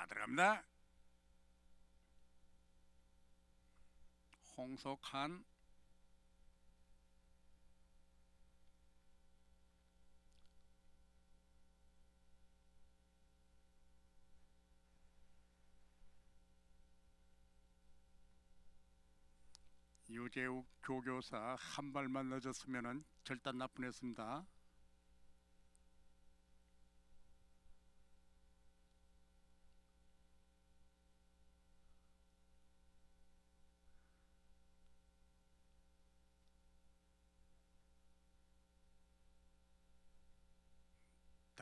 자 들어갑니다. 홍석한 유재욱 교교사 한 발만 늦었으면은 절단 나뿐했습니다.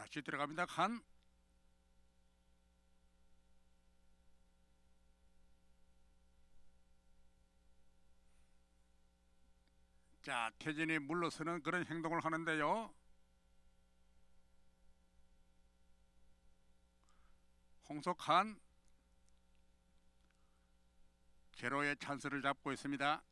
다시 들어갑니다. 간 자, 태진이 물러서는 그런 행동을 하는데요. 홍석한 제로의 찬스를 잡고 있습니다.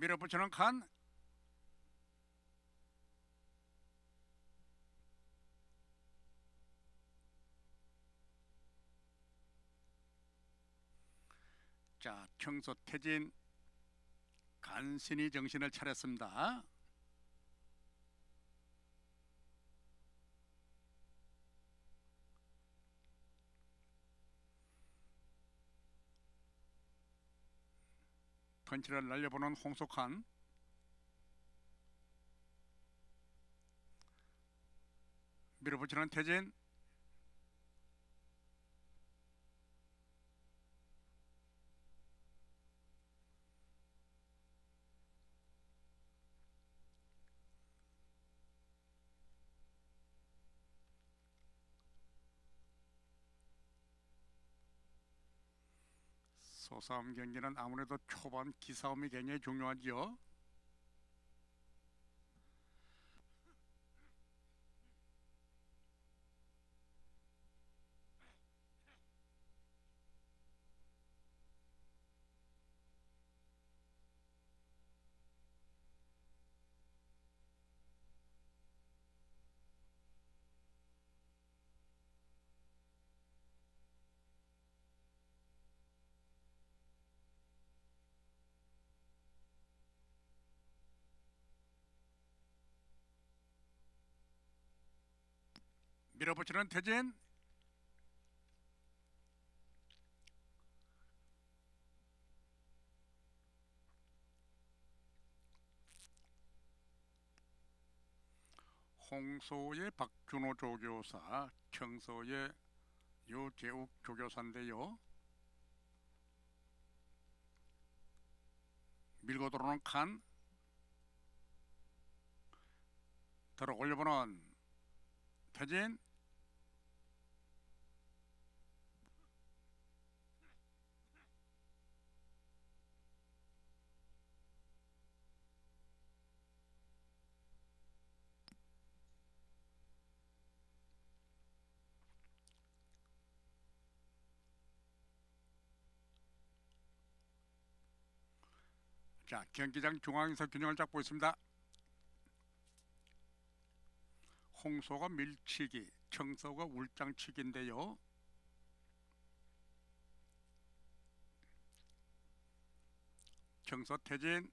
밀어붙이는 칸 자, 청소 태진 간신히 정신을 차렸습니다. 펀치를 날려보는 홍석한 밀어붙이는 태진 소싸움 경기는 아무래도 초반 기싸움이 굉장히 중요하죠. 밀어붙이는 태진. 홍소의 박준호 조교사 청소의 유재욱 조교사인데요. 밀고 들어오는 칸. 들어 올려보는 태진 자 경기장 중앙에서 균형을 잡고 있습니다. 홍소가 밀치기, 청소가 울장치기인데요. 청소 태진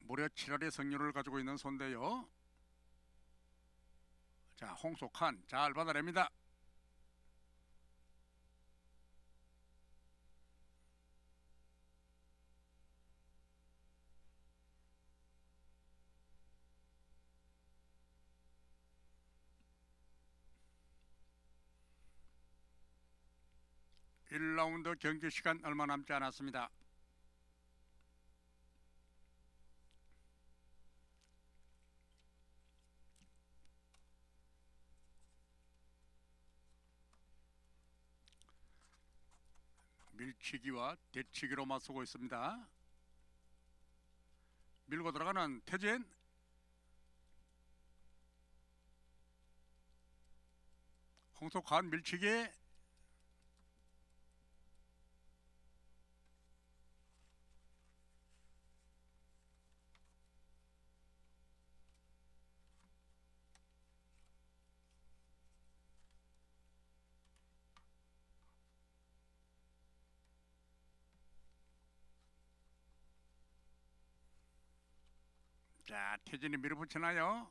무려 7할의 승률을 가지고 있는 손인데요. 자, 홍소 칸 잘 받아냅니다. 일 라운드 경기 시간 얼마 남지 않았습니다. 밀치기와 대치기로 맞서고 있습니다. 밀고 들어가는 태진 홍석환 밀치기 자 태진이 밀어붙이나요?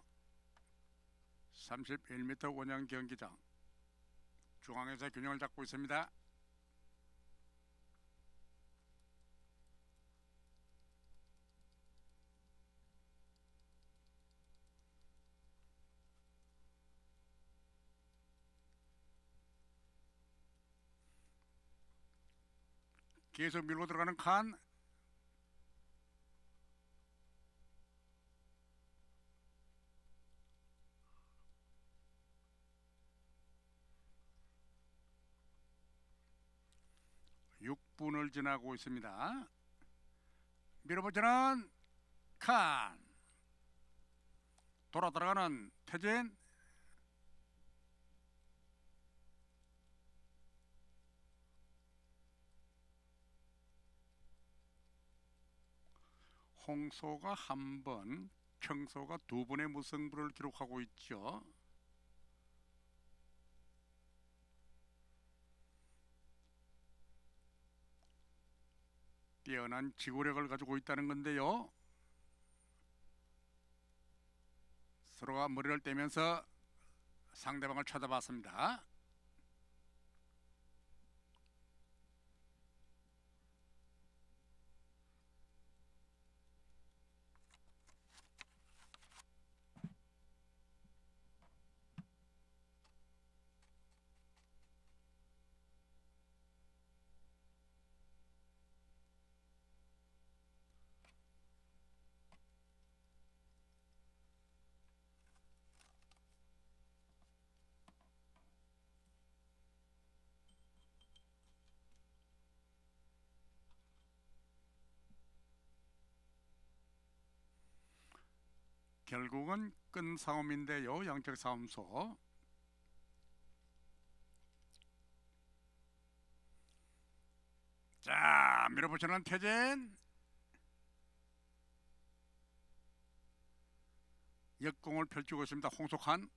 31m 원형 경기장. 중앙에서 균형을 잡고 있습니다. 계속 밀고 들어가는 칸 육 분을 지나고 있습니다. 밀어붙이는 칸 돌아 들어가는 태진 홍소가 한 번, 평소가 두 번의 무승부를 기록하고 있죠. 뛰어난 지구력을 가지고 있다는 건데요. 서로가 머리를 떼면서 상대방을 쳐다봤습니다. 결국은 끈 싸움인데요. 양적 싸움소. 자, 밀어붙이는 태진. 역공을 펼치고 있습니다. 홍석환.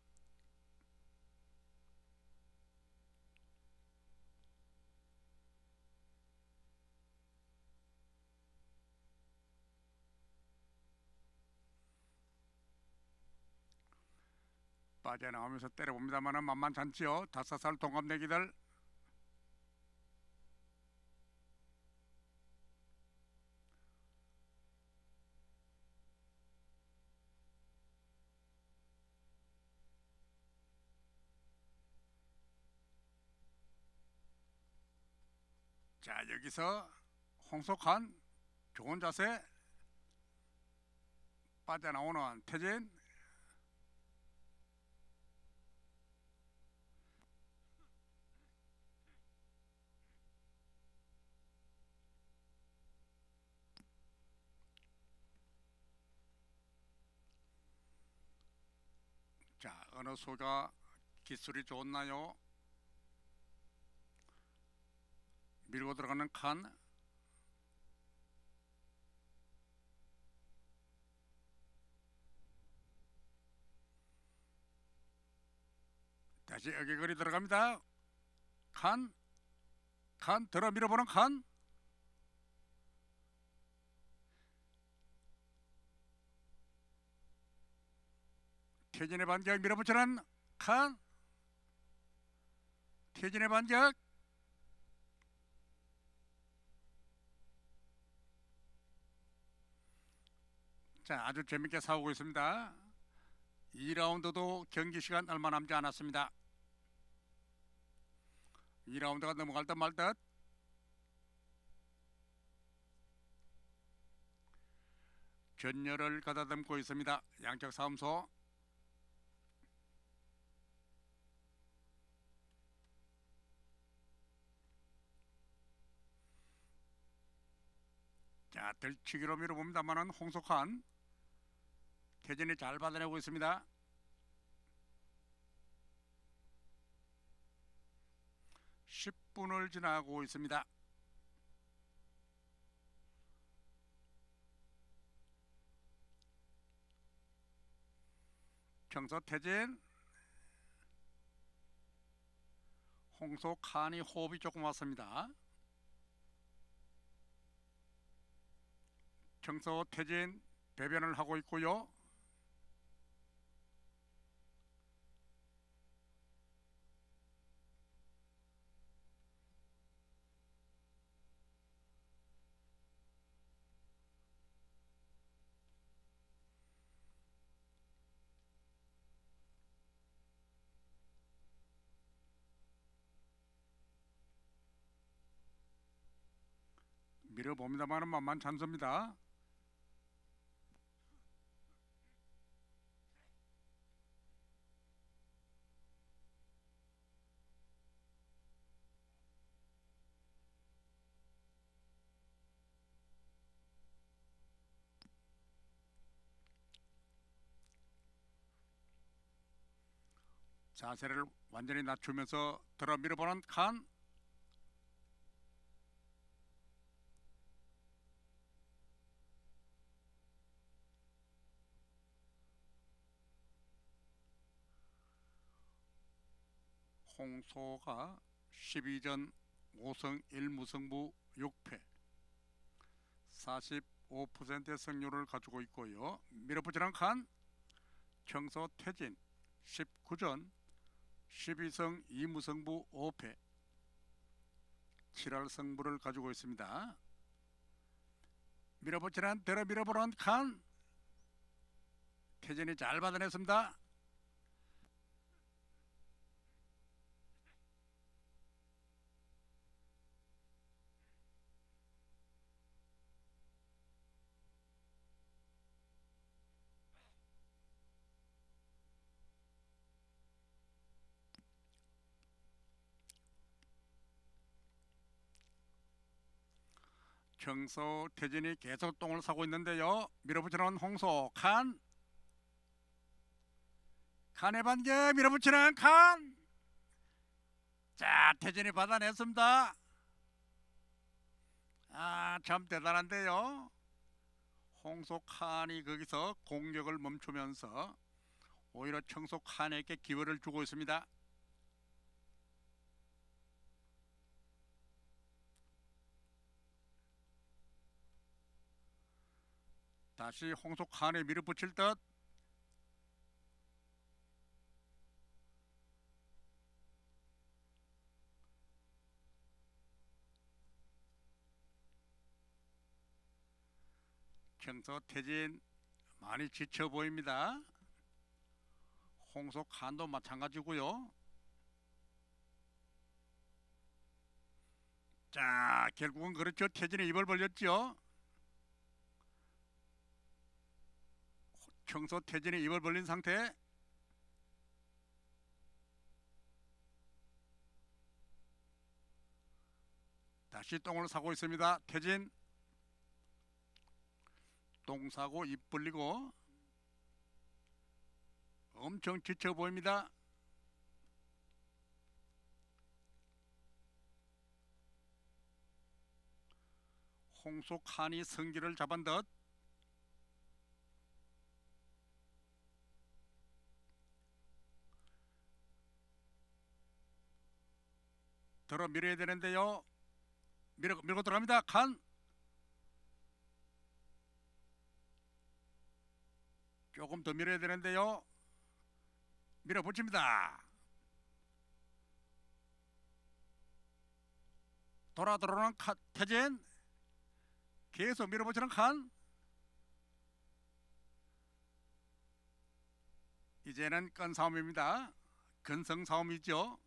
빠져나오면서 때려봅니다만은 만만찮지요. 다섯 살 동갑내기들. 자 여기서 홍석한 좋은 자세 빠져나오는 태진 자 어느 소가 기술이 좋나요? 밀고 들어가는 칸 다시 어기거리 들어갑니다. 칸, 칸 들어 밀어보는 칸. 태진의 반격 밀어붙이는 칸. 태진의 반격. 자, 아주 재밌게 싸우고 있습니다. 2라운드도 경기 시간 얼마 남지 않았습니다. 2라운드가 넘어갈 듯 말 듯. 전열을 가다듬고 있습니다. 양쪽 싸움소. 자, 들치기로 밀어봅니다만은 홍석환 태진이 잘 받아내고 있습니다. 10분을 지나고 있습니다. 경서 태진 홍소 칸이 호흡이 조금 왔습니다. 경서 태진 배변을 하고 있고요. 밀어봅니다만은 만만치 않습니다. 자세를 완전히 낮추면서 들어 밀어보는 칸 홍소가 12전 5승 1무승부 6패 45%의 승률을 가지고 있고요. 밀어붙이는 칸 청소 태진 19전 12승 2무승부 5패 7할 승부를 가지고 있습니다. 밀어붙이는 대로 밀어보는 칸 태진이 잘 받아냈습니다. 경서 태진이 계속 똥을 싸고 있는데요. 밀어붙이는 홍소 칸 칸의 반개 밀어붙이는 칸. 자 태진이 받아냈습니다. 아참 대단한데요. 홍소 칸이 거기서 공격을 멈추면서 오히려 청소 칸에게 기회를 주고 있습니다. 다시 홍소 칸에 밀어붙일 듯 경서 태진 많이 지쳐 보입니다. 홍소 칸도 마찬가지고요. 자 결국은 그렇죠. 태진이 입을 벌렸죠. 청소 태진이 입을 벌린 상태 다시 똥을 사고 있습니다. 태진 똥 사고 입 벌리고 엄청 지쳐 보입니다. 홍소 칸이 성기를 잡은 듯 들어 밀어야 되는데요. 밀어, 밀고 들어갑니다. 칸. 조금 더 밀어야 되는데요. 밀어 붙입니다. 돌아 들어오는 칸, 태진. 계속 밀어 붙이는 칸. 이제는 건 싸움입니다. 근성 싸움이죠.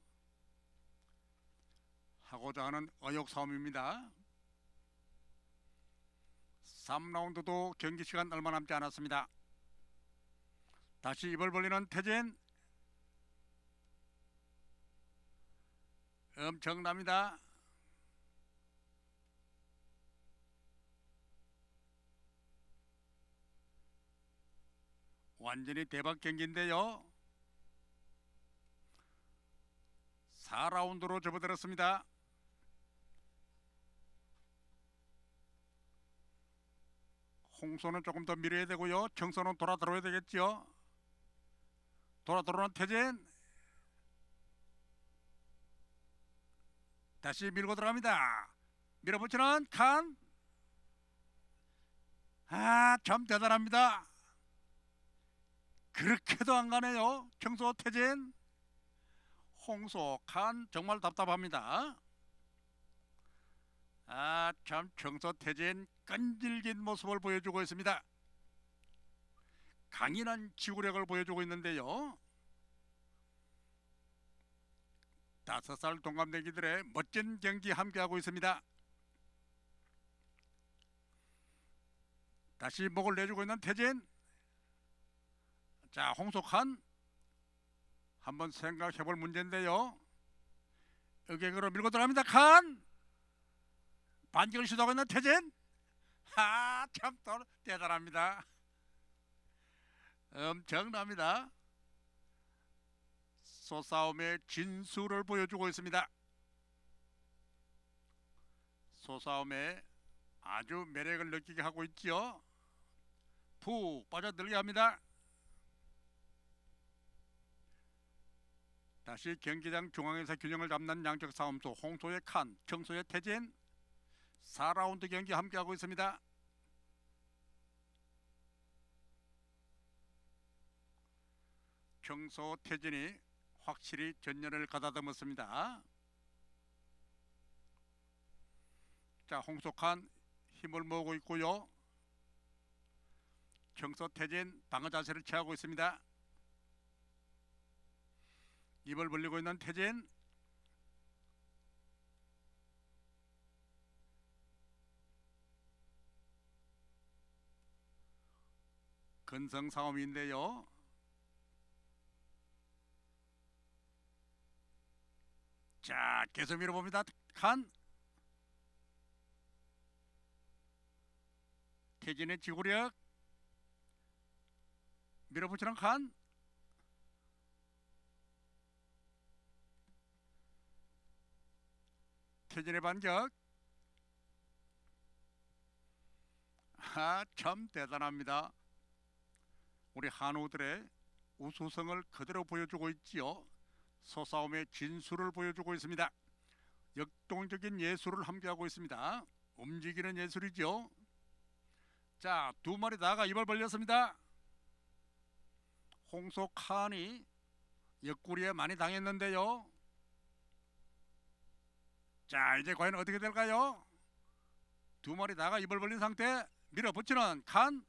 하고자 하는 어욕 싸움입니다. 3라운드도 경기 시간 얼마 남지 않았습니다. 다시 입을 벌리는 태진 엄청납니다. 완전히 대박 경기인데요. 4라운드로 접어들었습니다. 홍소는 조금 더 밀어야 되고요. 청소는 돌아 들어야 되겠죠. 돌아 들어오는 태진 다시 밀고 들어갑니다. 밀어붙이는 칸. 아, 참 대단합니다. 그렇게도 안 가네요. 청소 태진. 홍소 칸 정말 답답합니다. 아, 참 청소 태진 끈질긴 모습을 보여주고 있습니다. 강인한 지구력을 보여주고 있는데요. 다섯 살 동갑내기들의 멋진 경기 함께하고 있습니다. 다시 목을 내주고 있는 태진. 자, 홍석한 한번 생각해 볼 문제인데요. 의객으로 밀고 들어갑니다. 칸 반격을 시도하고 있는 태진. 하, 참또 대단합니다. 엄청납니다. 소싸움의 진수를 보여주고 있습니다. 소싸움에 아주 매력을 느끼게 하고 있지요. 푹 빠져들게 합니다. 다시 경기장 중앙에서 균형을 잡는 양적 싸움소 홍소의 칸, 청소의 태진 4라운드 경기 함께하고 있습니다. 청소 태진이 확실히 전열을 가다듬었습니다. 자, 홍석한 힘을 모으고 있고요. 청소 태진 방어 자세를 취하고 있습니다. 입을 벌리고 있는 태진 근성 싸움인데요. 자, 계속 밀어봅니다. 칸 태진의 지구력 밀어붙이는 칸 태진의 반격 아, 참 대단합니다. 우리 한우들의 우수성을 그대로 보여주고 있지요. 소싸움의 진수를 보여주고 있습니다. 역동적인 예술을 함께하고 있습니다. 움직이는 예술이죠. 자, 두 마리 다가 입을 벌렸습니다. 홍소 칸이 옆구리에 많이 당했는데요. 자, 이제 과연 어떻게 될까요? 두 마리 다가 입을 벌린 상태 밀어붙이는 칸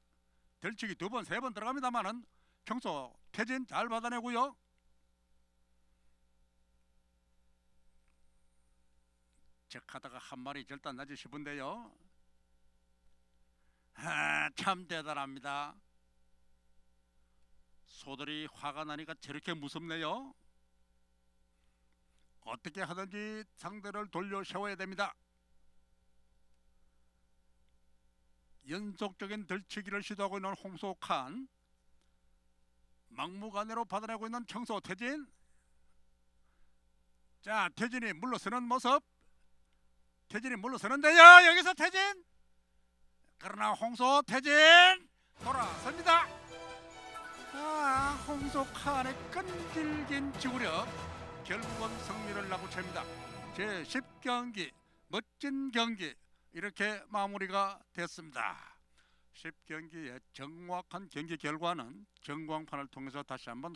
들치기 두 번, 세 번 들어갑니다만은 평소 태진 잘 받아내고요. 적하다가 한 마리 절단 나지 싶은데요. 아, 참 대단합니다. 소들이 화가 나니까 저렇게 무섭네요. 어떻게 하든지 상대를 돌려 세워야 됩니다. 연속적인 들치기를 시도하고 있는 홍소칸 막무가내로 받아내고 있는 청소 태진. 자 태진이 물러서는 모습. 태진이 물러서는데요. 여기서 태진. 그러나 홍소 태진. 돌아섭니다. 아 홍소 칸의 끈질긴 지구력. 결국은 승리를 나부채입니다. 제 10경기 멋진 경기 이렇게 마무리가 됐습니다. 10경기의 정확한 경기 결과는 전광판을 통해서 다시 한번